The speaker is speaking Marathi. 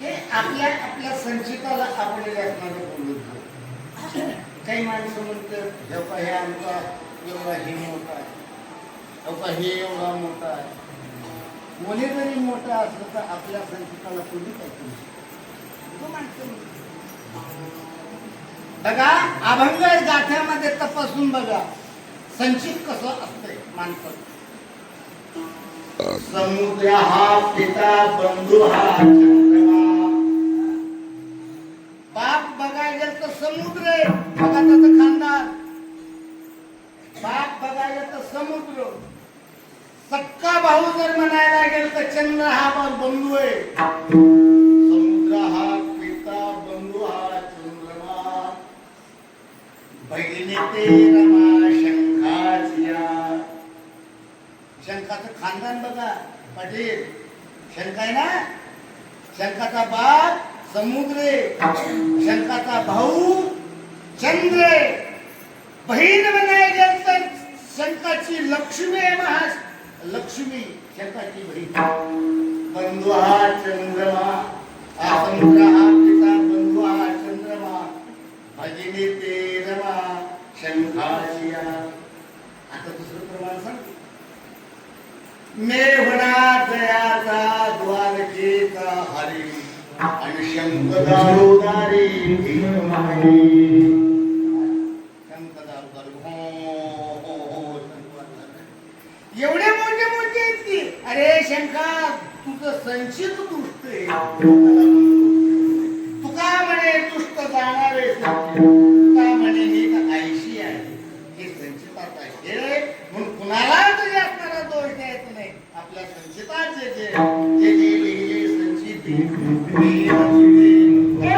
हे आपल्या आपल्या संचिताला असणारे बोलत काही माणसं म्हणतात हे पहा, हे आमचा एवढा हे मोठा आहे. हे पहा, हे एवढा मोठा आहे. मुली जरी मोठा असलं तर आपल्या संचिताला कोणी माणसं. म्हणतो. बघा अभंग गाठ्यामध्ये तपासून बघा. संचित कसं असतंय माणसं समुद्र हा पिता बंधू हा बाप बघायला तर समुद्र आहे. बघा खानदार बाप बघायला तर समुद्र. सक्का भाऊ जर म्हणायला गेल तर चंद्र हा पण बंधू आहे. समुद्र हा पिता बंधू हा चंद्रमा. बहिणी ते रमा शंखाचं खानदान बघा. पाटील शंका आहे ना शंखाचा बाप समुद्र. शंकाचा शंखाचा भाऊ चंद्र. बहीण म्हणाय शंकाची लक्ष्मी आहे महा लक्ष्मी शंकाची बहीण. बंधू हा चंद्रमा हा समुद्र हा पिता बंधू हा चंद्रमा. भगिनी ते रमा शंखाचिया आता दुसरं प्रमाण सांग. मेघना जयाचा द्वारकेचा हरी. आणि शंख दारोदारी हो, हो, हो, एवढे मोठे मोठे आहेत की अरे शंका तुझं संचित दुष्ट